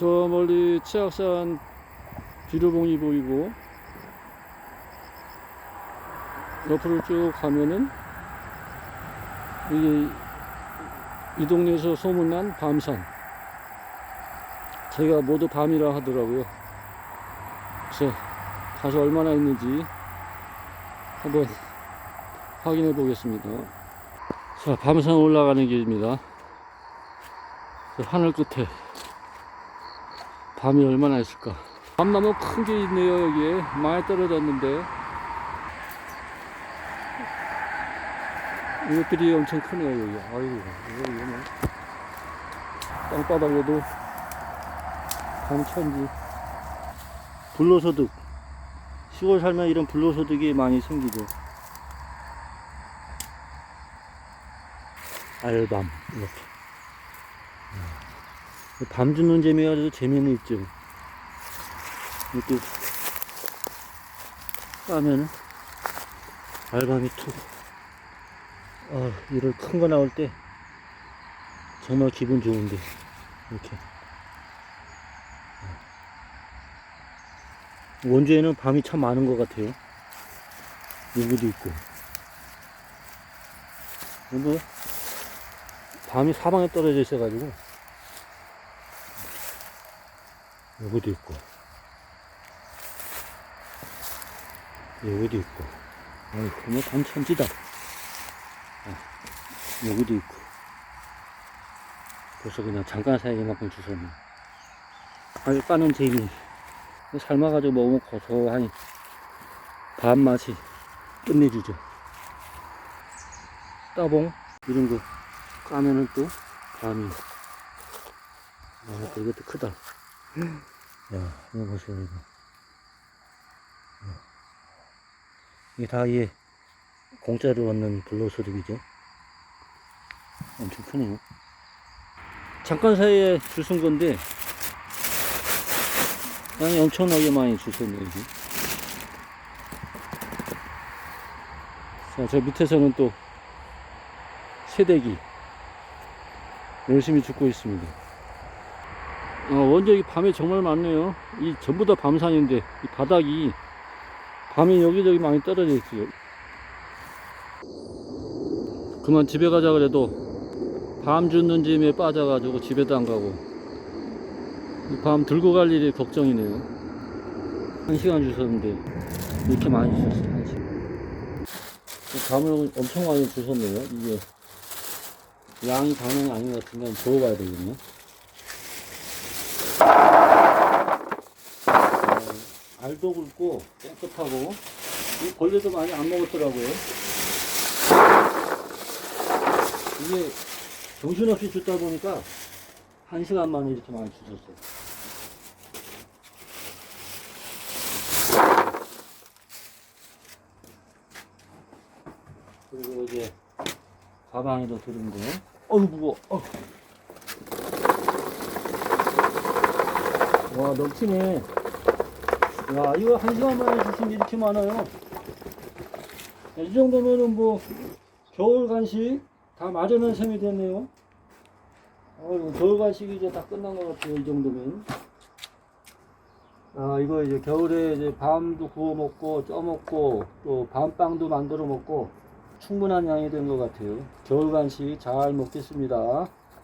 저 멀리 치악산 비료봉이 보이고 옆으로 쭉 가면은 이게 이 동네에서 소문난 밤산. 제가 모두 밤이라 하더라고요. 그래서 가서 얼마나 있는지 한번 확인해 보겠습니다. 자 밤산 올라가는 길입니다. 저 하늘 끝에 밤이 얼마나 있을까? 밤나무 큰 게 있네요 여기에. 많이 떨어졌는데. 이것들이 엄청 크네요 여기. 아이고 이거 이거 뭐 땅바닥에도 밤천지. 불로소득. 시골 살면 이런 불로소득이 많이 생기죠. 알밤 이렇게 밤 주는 재미가 아주 재미는 있죠. 이것도 까면 알밤이 툭. 아, 이럴 큰 거 나올 때 정말 기분 좋은데 이렇게 원주에는 밤이 참 많은 것 같아요. 여기도 있고. 근데 밤이 사방에 떨어져 있어가지고 여기도 있고 여기도 있고. 아이 그뭐 단천지다. 아, 여기도 있고. 벌써 그냥 잠깐 사이에만큼 주셨네. 아주 까는 재미. 삶아가지고 먹으면 고소하니 밥맛이 끝내주죠. 따봉? 이런 거 까면은 또 밤이. 아, 또 이것도 크다 야, 이거 보세요, 이거. 어. 이게 다 이게 공짜로 얻는 불로소득이죠. 엄청 크네요. 잠깐 사이에 줄 쓴 건데, 양이 엄청나게 많이 주셨네요, 여기. 자, 저 밑에서는 또 새대기 열심히 죽고 있습니다. 어, 원적이 밤에 정말 많네요. 이 전부 다 밤산인데 이 바닥이 밤이 여기저기 많이 떨어져 있어요. 그만 집에 가자 그래도 밤 죽는 짐에 빠져가지고 집에도 안 가고 이밤 들고 갈 일이 걱정이네요. 한 시간 주셨는데 이렇게 많이 주셨어요. 한 시간. 밤을 엄청 많이 주셨네요. 이게 양이 당연히 아닌 것 같은데 한번 보고 가야 되겠네. 알도 굵고 깨끗하고 이 벌레도 많이 안 먹었더라고요. 이게 정신없이 줬다 보니까 한 시간 만에 이렇게 많이 주셨어요. 그리고 이제 가방에도 들은 거. 어우 무거워. 어. 와 넘치네. 야, 이거 한 시간 만에 주신 이렇게 많아요. 야, 이 정도면은 뭐, 겨울 간식 다 마련한 셈이 됐네요. 어, 겨울 간식이 이제 다 끝난 것 같아요, 이 정도면. 아, 이거 이제 겨울에 이제 밤도 구워 먹고, 쪄 먹고, 또 밤빵도 만들어 먹고, 충분한 양이 된 것 같아요. 겨울 간식 잘 먹겠습니다.